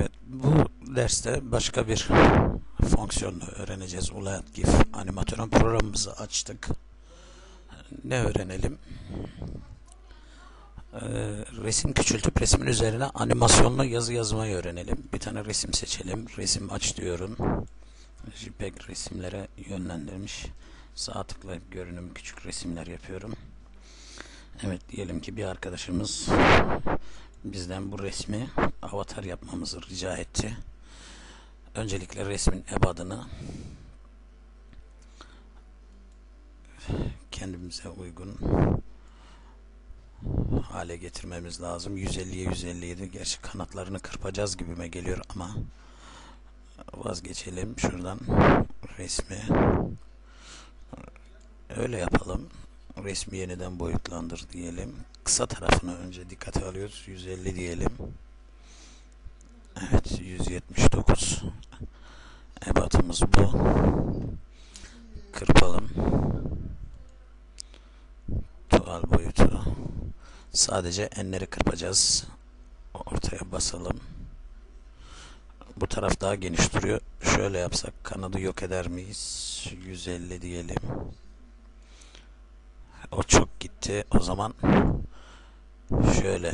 Evet, bu derste başka bir fonksiyonu öğreneceğiz. Ulayat GIF animatörün programımızı açtık. Ne öğrenelim? Ee, resim küçültüp resmin üzerine animasyonlu yazı yazmayı öğrenelim. Bir tane resim seçelim. Resim aç diyorum. JPEG resimlere yönlendirmiş. Sağ tıkla görünüm küçük resimler yapıyorum. Evet diyelim ki bir arkadaşımız bizden bu resmi avatar yapmamızı rica etti. Öncelikle resmin ebadını kendimize uygun hale getirmemiz lazım. 150'ye 157 gerçi kanatlarını kırpacağız gibime geliyor ama vazgeçelim şuradan resmi öyle yapalım resmi yeniden boyutlandır diyelim. Kısa tarafını önce dikkate alıyoruz. 150 diyelim. Evet 179 ebatımız bu. Kırpalım. Tuval boyutu. Sadece enleri kırpacağız. Ortaya basalım. Bu taraf daha geniş duruyor. Şöyle yapsak kanadı yok eder miyiz? 150 diyelim. Gitti. O zaman şöyle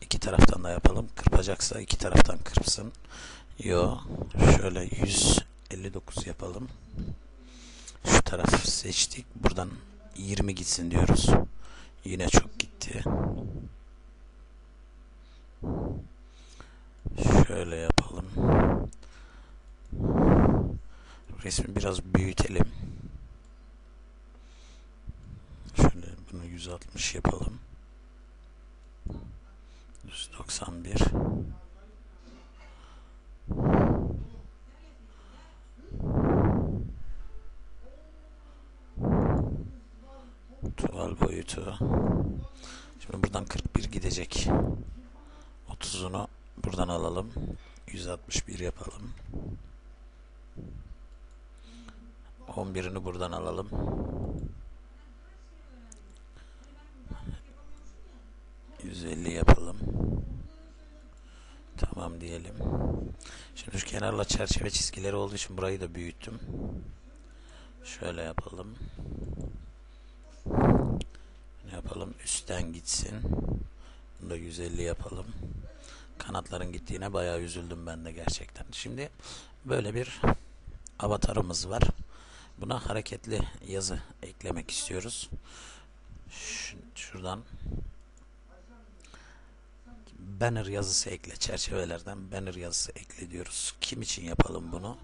iki taraftan da yapalım. Kırpacaksa iki taraftan kırpsın. Yo. Şöyle 159 yapalım. Şu taraf seçtik. Buradan 20 gitsin diyoruz. Yine çok gitti. Şöyle yapalım. Resmi biraz büyütelim. Şöyle bunu 160 yapalım. 191 Tuval boyutu. Şimdi buradan 41 gidecek. 30'unu buradan alalım. 161 yapalım. 11'ini buradan alalım. %50 yapalım. Tamam diyelim. Şimdi şu kenarla çerçeve çizgileri olduğu için burayı da büyüttüm. Şöyle yapalım. Ne yapalım? Üstten gitsin. Bunu da 150 yapalım. Kanatların gittiğine bayağı üzüldüm ben de gerçekten. Şimdi böyle bir avatarımız var. Buna hareketli yazı eklemek istiyoruz. Şuradan banner yazısı ekle. Çerçevelerden banner yazısı ekle diyoruz. Kim için yapalım bunu?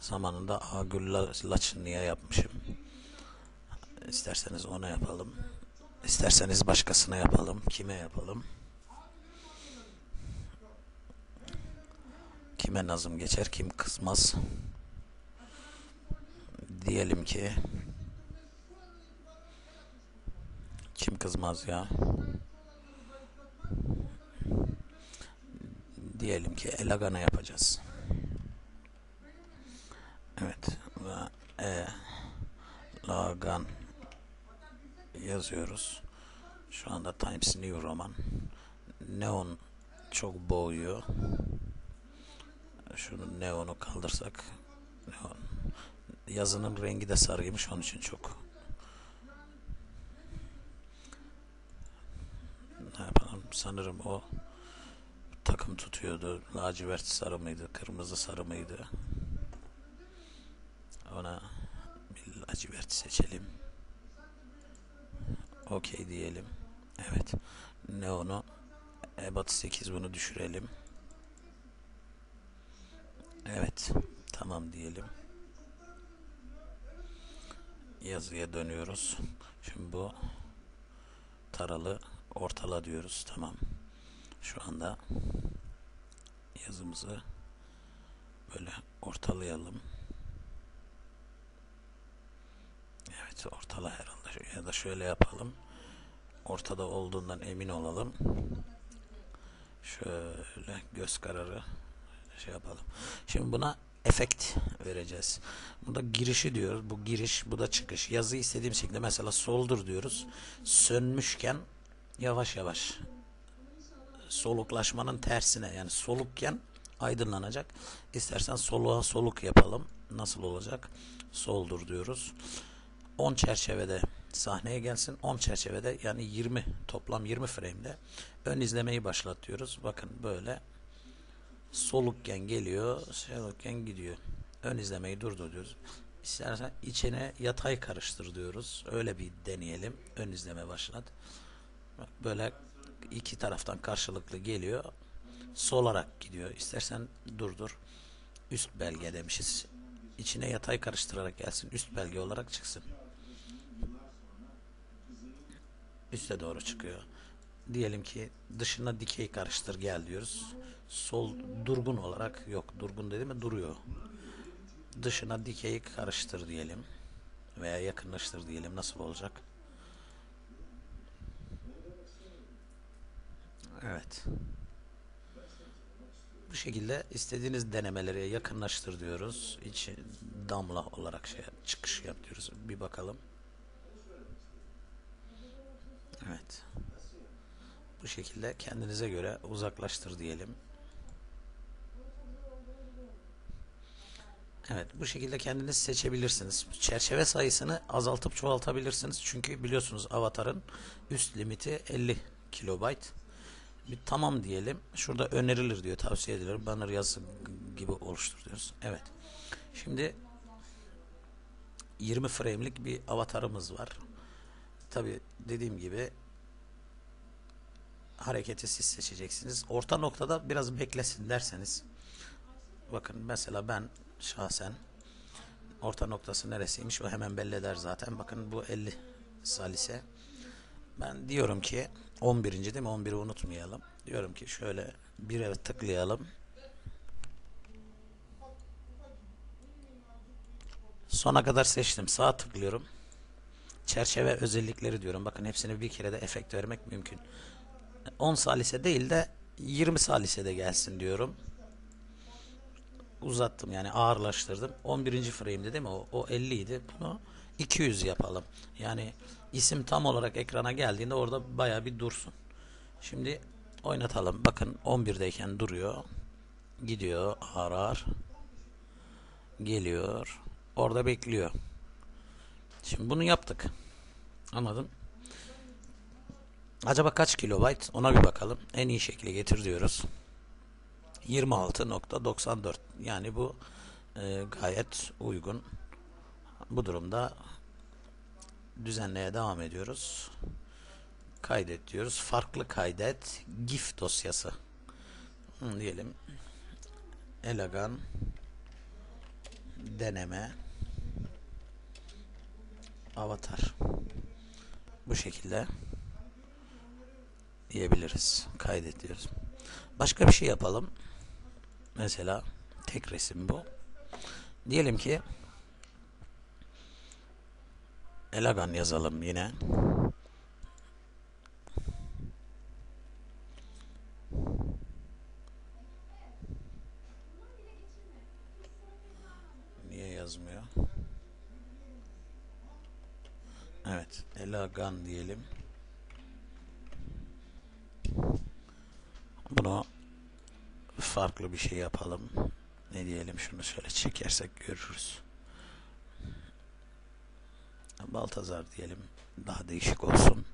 Zamanında Agül Laçınlı'ya yapmışım. İsterseniz ona yapalım. İsterseniz başkasına yapalım. Kime yapalım? Kime nazım geçer, kim kızmaz? Diyelim ki kim kızmaz ya? Diyelim ki Elagan'a yapacağız. Evet. E Lagan yazıyoruz. Şu anda Times New Roman. Neon çok boğuyor. Şunu neonu kaldırsak neon. Yazının rengi de sarıymış onun için çok ne yapalım sanırım o takım tutuyordu. Lacivert sarı mıydı kırmızı sarı mıydı? Ona bir lacivert seçelim. Okey diyelim. Evet. Neonu ebat 8 bunu düşürelim. Evet. Tamam diyelim. Yazıya dönüyoruz. Şimdi bu taralı ortala diyoruz. Tamam. Şu anda yazımızı böyle ortalayalım. Evet ortala herhalde. Ya da şöyle yapalım. Ortada olduğundan emin olalım. Şöyle göz kararı şey yapalım. Şimdi buna efekt vereceğiz. Burada girişi diyoruz. Bu giriş, bu da çıkış. Yazı istediğim şekilde mesela soldur diyoruz. Sönmüşken yavaş yavaş soluklaşmanın tersine yani solukken aydınlanacak. İstersen soluğa soluk yapalım. Nasıl olacak? Soldur diyoruz. 10 çerçevede sahneye gelsin. 10 çerçevede yani 20 toplam 20 frame'de ön izlemeyi başlatıyoruz. Bakın böyle solukken geliyor, solukken gidiyor. Ön izlemeyi durdur diyoruz. İstersen içine yatay karıştır diyoruz. Öyle bir deneyelim. Ön izleme başlat. Böyle iki taraftan karşılıklı geliyor. Solarak gidiyor. İstersen durdur. Üst belge demişiz. İçine yatay karıştırarak gelsin. Üst belge olarak çıksın. Üste doğru çıkıyor. Diyelim ki dışına dikey karıştır gel diyoruz. Sol durgun olarak yok. Durgun dedi mi duruyor. Dışına dikey karıştır diyelim. Veya yakınlaştır diyelim. Nasıl olacak? Evet. Bu şekilde istediğiniz denemeleri yakınlaştır diyoruz. İçi damla olarak şey çıkış yap diyoruz. Bir bakalım. Evet. Bu şekilde kendinize göre uzaklaştır diyelim. Evet bu şekilde kendiniz seçebilirsiniz. Çerçeve sayısını azaltıp çoğaltabilirsiniz. Çünkü biliyorsunuz avatarın üst limiti 50 kilobayt. Bir tamam diyelim. Şurada önerilir diyor tavsiye edilir. Banner yazısı gibi oluştur diyoruz. Evet. Şimdi 20 frame'lik bir avatarımız var. Tabi dediğim gibi hareketi siz seçeceksiniz. Orta noktada biraz beklesin derseniz bakın mesela ben şahsen orta noktası neresiymiş o hemen belli eder zaten. Bakın bu 50 salise. Ben diyorum ki 11. değil mi? 11'i unutmayalım. Diyorum ki şöyle bire tıklayalım. Sona kadar seçtim. Sağ tıklıyorum. Çerçeve özellikleri diyorum. Bakın hepsini bir kere de efekt vermek mümkün. 10 salise değil de 20 salise de gelsin diyorum. Uzattım yani ağırlaştırdım. 11. frame'de değil mi? O, o 50 idi. Bunu 200 yapalım. Yani isim tam olarak ekrana geldiğinde orada baya bir dursun. Şimdi oynatalım. Bakın 11'deyken duruyor. Gidiyor ağır. Geliyor. Orada bekliyor. Şimdi bunu yaptık. Anladım. Acaba kaç kilobayt? Ona bir bakalım. En iyi şekilde getir diyoruz. 26.94 yani bu e, gayet uygun. Bu durumda düzenleye devam ediyoruz. Kaydet diyoruz. Farklı kaydet GIF dosyası. Hı, diyelim. Elegan deneme avatar. Bu şekilde diyebiliriz. Kaydediyoruz. Başka bir şey yapalım. Mesela tek resim bu. Diyelim ki Elagan yazalım yine. Niye yazmıyor? Evet, Elagan diyelim. Bunu farklı bir şey yapalım. Ne diyelim şunu şöyle çekersek görürüz. Baltazar diyelim. Daha değişik olsun.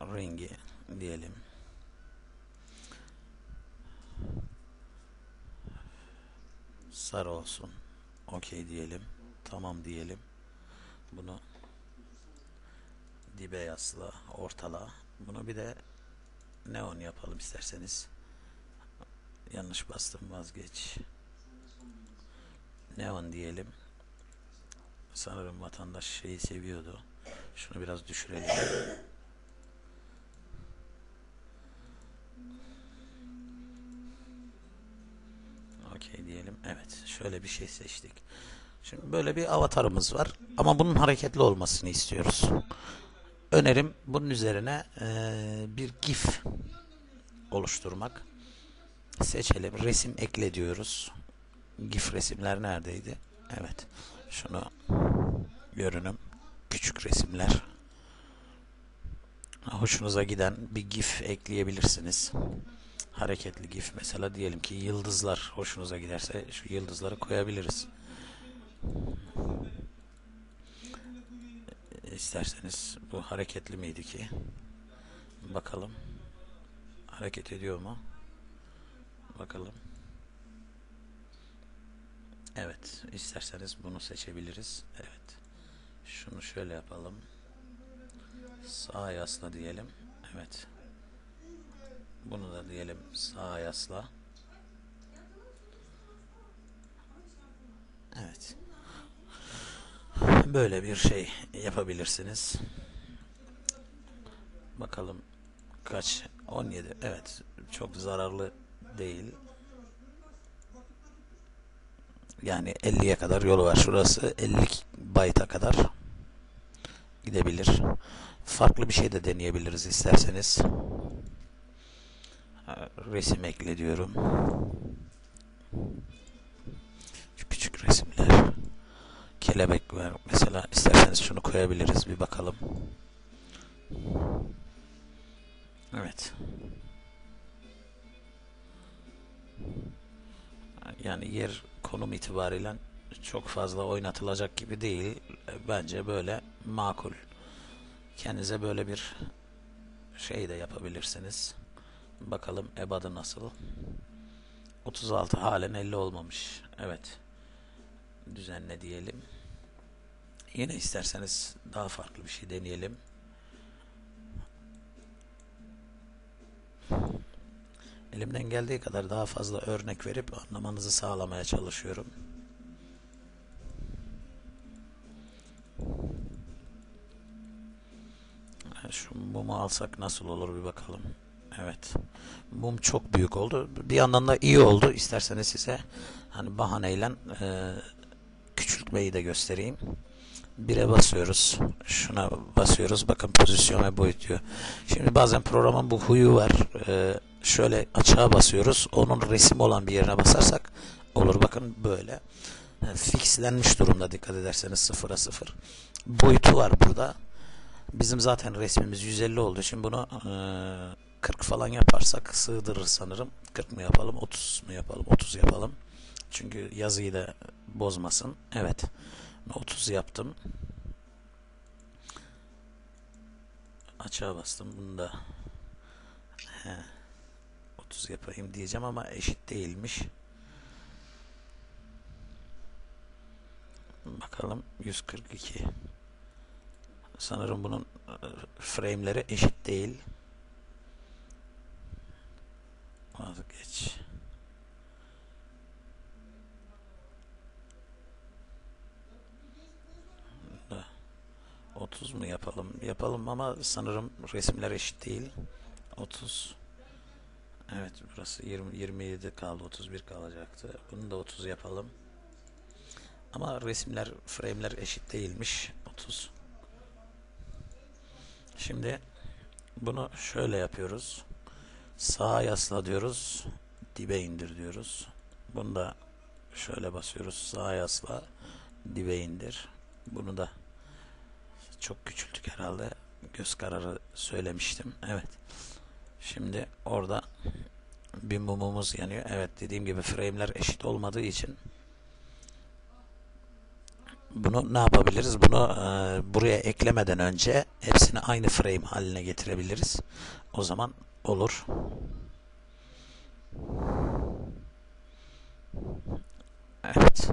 Rengi diyelim. Sarı olsun. Okey diyelim. Tamam diyelim. Bunu dibe yasla, ortala. Bunu bir de neon yapalım isterseniz. Yanlış bastım vazgeç. Neon diyelim. Sanırım vatandaş şeyi seviyordu. Şunu biraz düşürelim. Okey diyelim. Evet. Şöyle bir şey seçtik. Şimdi böyle bir avatarımız var. Ama bunun hareketli olmasını istiyoruz. Önerim bunun üzerine e, bir GIF oluşturmak. Seçelim. Resim ekle diyoruz. GIF resimler neredeydi? Evet. Şunu görünüm. Küçük resimler. Hoşunuza giden bir GIF ekleyebilirsiniz. hareketli gif mesela diyelim ki yıldızlar hoşunuza giderse şu yıldızları koyabiliriz. İsterseniz bu hareketli miydi ki? Bakalım. Hareket ediyor mu? Bakalım. Evet. isterseniz bunu seçebiliriz. Evet. Şunu şöyle yapalım. Sağ yasla diyelim. Evet. Bunu da diyelim sağ yasla. Evet. Böyle bir şey yapabilirsiniz. Bakalım kaç? 17. Evet. Çok zararlı değil. Yani 50'ye kadar yolu var. Şurası 50 byte'a kadar gidebilir. Farklı bir şey de deneyebiliriz isterseniz. Resim ekle diyorum. Şu küçük resimler. Kelebek var. Mesela isterseniz şunu koyabiliriz. Bir bakalım. Evet. Yani yer konum itibariyle çok fazla oynatılacak gibi değil. Bence böyle makul. Kendinize böyle bir şey de yapabilirsiniz. Bakalım ebadı nasıl. 36 halen 50 olmamış. Evet. Düzenle diyelim. Yine isterseniz daha farklı bir şey deneyelim. Elimden geldiği kadar daha fazla örnek verip anlamanızı sağlamaya çalışıyorum. Şu mumu alsak nasıl olur bir bakalım. Evet. Mum çok büyük oldu. Bir yandan da iyi oldu. İsterseniz size hani bahaneyle e, küçültmeyi de göstereyim. Bire basıyoruz. Şuna basıyoruz. Bakın pozisyon ve boyut diyor. Şimdi bazen programın bu huyu var. E, şöyle açığa basıyoruz. Onun resim olan bir yerine basarsak olur. Bakın böyle. Yani fixlenmiş durumda dikkat ederseniz sıfıra sıfır. Boyutu var burada. Bizim zaten resmimiz 150 olduğu için bunu e, 40 falan yaparsak sığdırır sanırım. 40 mı yapalım 30 mu yapalım 30 yapalım. Çünkü yazıyı da bozmasın. Evet. 30 yaptım. Açığa bastım. Bunu da he, 30 yapayım diyeceğim ama eşit değilmiş. Bakalım 142. Sanırım bunun frame'leri eşit değil. Vazgeç. Da 30 mu yapalım? Yapalım ama sanırım resimler eşit değil. 30 Evet burası 20, 27 kaldı 31 kalacaktı. Bunu da 30 yapalım. Ama resimler frame'ler eşit değilmiş. 30 Şimdi bunu şöyle yapıyoruz. Sağa yasla diyoruz. Dibe indir diyoruz. Bunu da şöyle basıyoruz. Sağa yasla. Dibe indir. Bunu da çok küçülttük herhalde. Göz kararı söylemiştim. Evet. Şimdi orada bir mumumuz yanıyor. Evet dediğim gibi frame'ler eşit olmadığı için bunu ne yapabiliriz? Bunu e, buraya eklemeden önce hepsini aynı frame haline getirebiliriz. O zaman olur. Evet.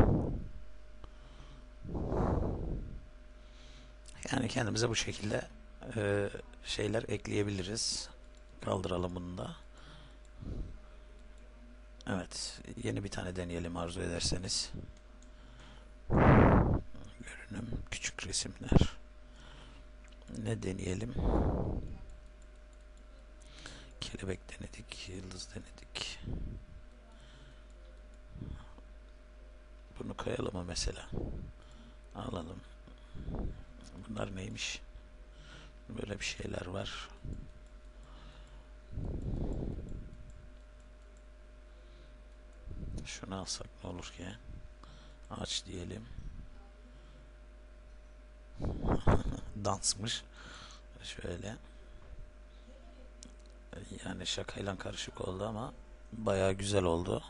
Yani kendimize bu şekilde e, şeyler ekleyebiliriz. Kaldıralım bunu da. Evet. Yeni bir tane deneyelim arzu ederseniz görünüm, küçük resimler. Ne deneyelim? Kelebek denedik, yıldız denedik. Bunu koyalım mı mesela? Alalım. Bunlar neymiş? Böyle bir şeyler var. Şunu alsak ne olur ki? Aç diyelim. Dansmış. Şöyle. Yani şakayla karışık oldu ama bayağı güzel oldu.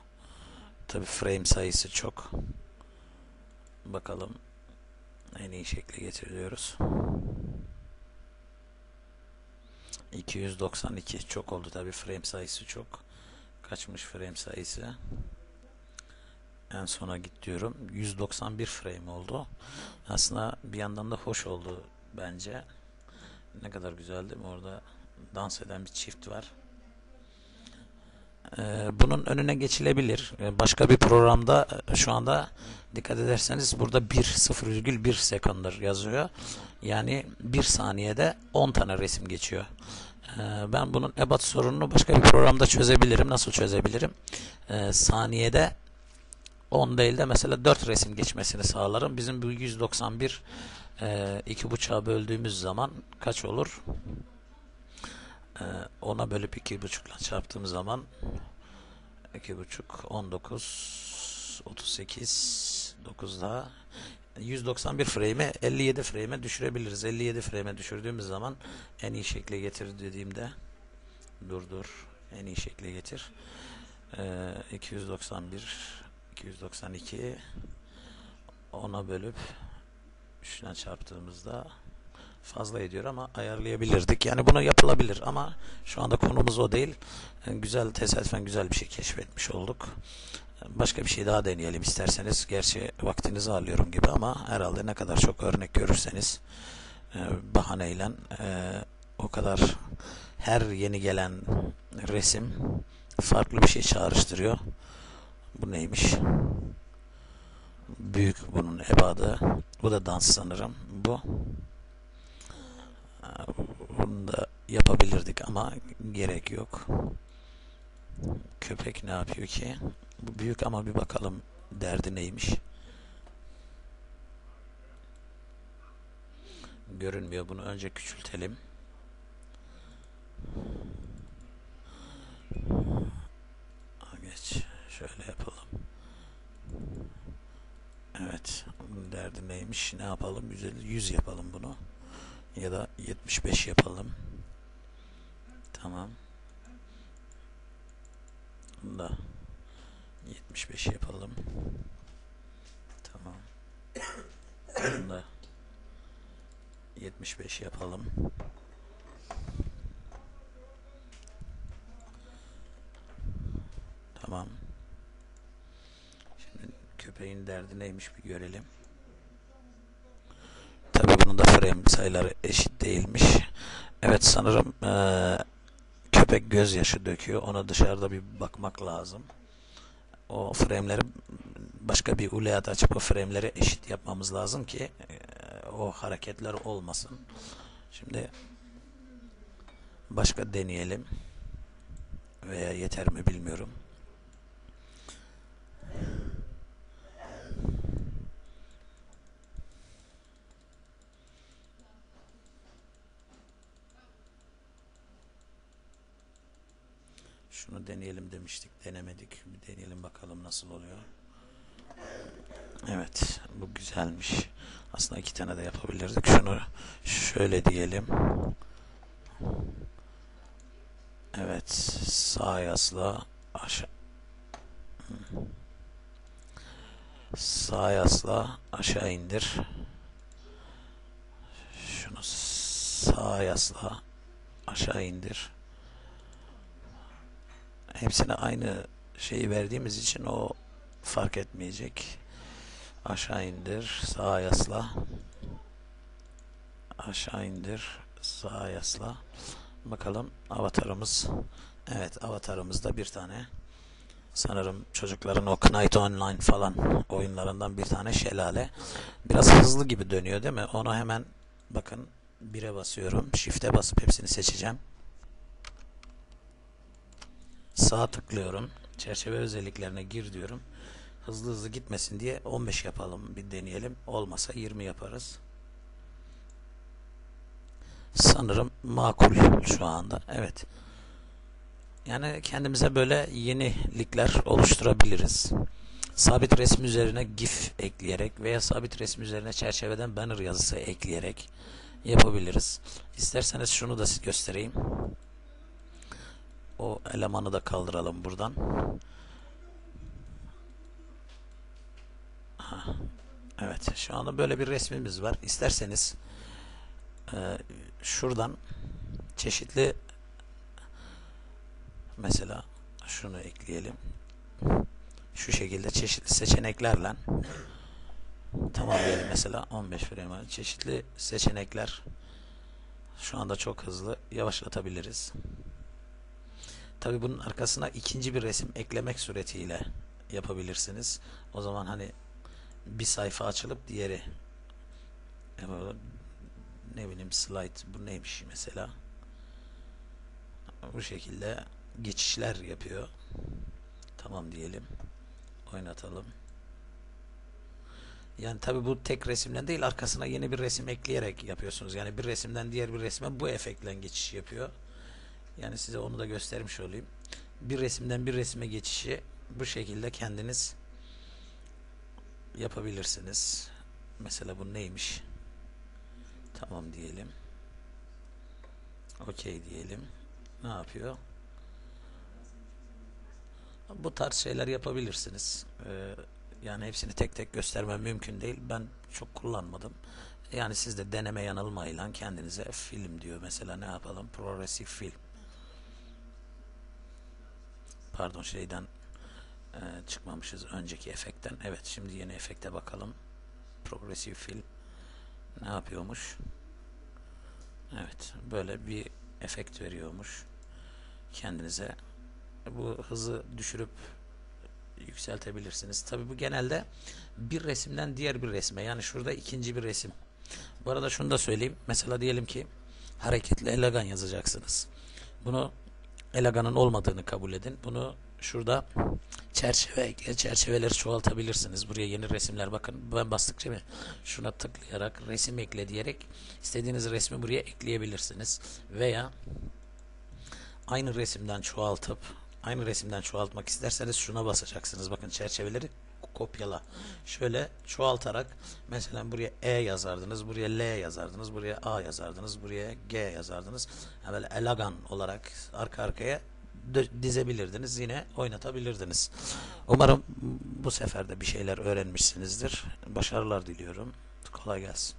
Tabi frame sayısı çok. Bakalım en iyi şekli getiriyoruz. 292 çok oldu tabi frame sayısı çok. Kaçmış frame sayısı? En sona git diyorum. 191 frame oldu. Aslında bir yandan da hoş oldu bence. Ne kadar güzel değil mi? Orada dans eden bir çift var. Ee, bunun önüne geçilebilir. Ee, başka bir programda şu anda dikkat ederseniz burada 1 0,1 sekunddur yazıyor. Yani 1 saniyede 10 tane resim geçiyor. Ee, ben bunun ebat sorununu başka bir programda çözebilirim. Nasıl çözebilirim? Ee, saniyede 10 değil de mesela 4 resim geçmesini sağlarım. Bizim bu 191 e, iki buçuğa böldüğümüz zaman kaç olur? E, ona bölüp iki buçukla çarptığım zaman iki buçuk 19 38 9 daha 191 frame'e 57 frame'e düşürebiliriz. 57 frame'e düşürdüğümüz zaman en iyi şekle getir dediğimde dur dur en iyi şekle getir. E, 291 292 ona bölüp 3'üne çarptığımızda fazla ediyor ama ayarlayabilirdik. Yani bunu yapılabilir ama şu anda konumuz o değil. Yani güzel tesadüfen güzel bir şey keşfetmiş olduk. Başka bir şey daha deneyelim isterseniz. Gerçi vaktinizi alıyorum gibi ama herhalde ne kadar çok örnek görürseniz e, bahaneyle e, o kadar her yeni gelen resim farklı bir şey çağrıştırıyor. Bu neymiş? Büyük bunun ebadı. Bu da dans sanırım. Bu. Bunu da yapabilirdik ama gerek yok. Köpek ne yapıyor ki? Bu büyük ama bir bakalım derdi neymiş. Görünmüyor. Bunu önce küçültelim. Geç. Şöyle yapalım. Evet. Derdi neymiş? Ne yapalım? 150, 100 yapalım bunu. Ya da 75 yapalım. Tamam. Bunu da 75 yapalım. Tamam. Bunu da 75 yapalım. Tamam. Şimdi köpeğin derdi neymiş bir görelim. Tabii bunun da frame sayıları eşit değilmiş. Evet sanırım ee, köpek gözyaşı döküyor. Ona dışarıda bir bakmak lazım. O frameleri başka bir uleyat açıp o frameleri eşit yapmamız lazım ki ee, o hareketler olmasın. Şimdi başka deneyelim. Veya yeter mi bilmiyorum. Şunu deneyelim demiştik. Denemedik. Bir deneyelim bakalım nasıl oluyor. Evet. Bu güzelmiş. Aslında iki tane de yapabilirdik. Şunu şöyle diyelim. Evet. Sağ yasla aşağı sağ yasla aşağı indir. Şunu sağ yasla aşağı indir hepsine aynı şeyi verdiğimiz için o fark etmeyecek. Aşağı indir, sağa yasla. Aşağı indir, sağa yasla. Bakalım avatarımız. Evet avatarımızda bir tane sanırım çocukların o Knight Online falan oyunlarından bir tane şelale. Biraz hızlı gibi dönüyor değil mi? Ona hemen bakın 1'e basıyorum. Shift'e basıp hepsini seçeceğim. Sağ tıklıyorum. Çerçeve özelliklerine gir diyorum. Hızlı hızlı gitmesin diye 15 yapalım. Bir deneyelim. Olmasa 20 yaparız. Sanırım makul şu anda. Evet. Yani kendimize böyle yenilikler oluşturabiliriz. Sabit resim üzerine GIF ekleyerek veya sabit resim üzerine çerçeveden banner yazısı ekleyerek yapabiliriz. İsterseniz şunu da göstereyim. O elemanı da kaldıralım buradan. Evet, şu anda böyle bir resmimiz var. İsterseniz e, şuradan çeşitli mesela şunu ekleyelim. Şu şekilde çeşitli seçeneklerle tamam diyelim mesela 15 frame çeşitli seçenekler şu anda çok hızlı yavaşlatabiliriz. Tabi bunun arkasına ikinci bir resim eklemek suretiyle yapabilirsiniz. O zaman hani bir sayfa açılıp diğeri e, ne bileyim slide bu neymiş mesela bu şekilde geçişler yapıyor. Tamam diyelim. Oynatalım. Yani tabi bu tek resimden değil arkasına yeni bir resim ekleyerek yapıyorsunuz. Yani bir resimden diğer bir resme bu efektle geçiş yapıyor. Yani size onu da göstermiş olayım. Bir resimden bir resime geçişi bu şekilde kendiniz yapabilirsiniz. Mesela bu neymiş? Tamam diyelim. Okey diyelim. Ne yapıyor? Bu tarz şeyler yapabilirsiniz. Ee, yani hepsini tek tek göstermem mümkün değil. Ben çok kullanmadım. Yani siz de deneme yanılmayla kendinize film diyor. Mesela ne yapalım? Progresif film. Pardon şeyden e, çıkmamışız önceki efektten. Evet şimdi yeni efekte bakalım. Progresif film ne yapıyormuş? Evet böyle bir efekt veriyormuş. Kendinize bu hızı düşürüp yükseltebilirsiniz. Tabi bu genelde bir resimden diğer bir resme yani şurada ikinci bir resim. Bu arada şunu da söyleyeyim. Mesela diyelim ki hareketli elegan yazacaksınız. Bunu eleganın olmadığını kabul edin. Bunu şurada çerçeve ekle. Çerçeveleri çoğaltabilirsiniz. Buraya yeni resimler bakın. Ben bastıkça mı? Şuna tıklayarak resim ekle diyerek istediğiniz resmi buraya ekleyebilirsiniz. Veya aynı resimden çoğaltıp aynı resimden çoğaltmak isterseniz şuna basacaksınız. Bakın çerçeveleri kopyala. Şöyle çoğaltarak mesela buraya E yazardınız, buraya L yazardınız, buraya A yazardınız, buraya G yazardınız. Yani böyle elegan olarak arka arkaya dizebilirdiniz. Yine oynatabilirdiniz. Umarım bu sefer de bir şeyler öğrenmişsinizdir. Başarılar diliyorum. Kolay gelsin.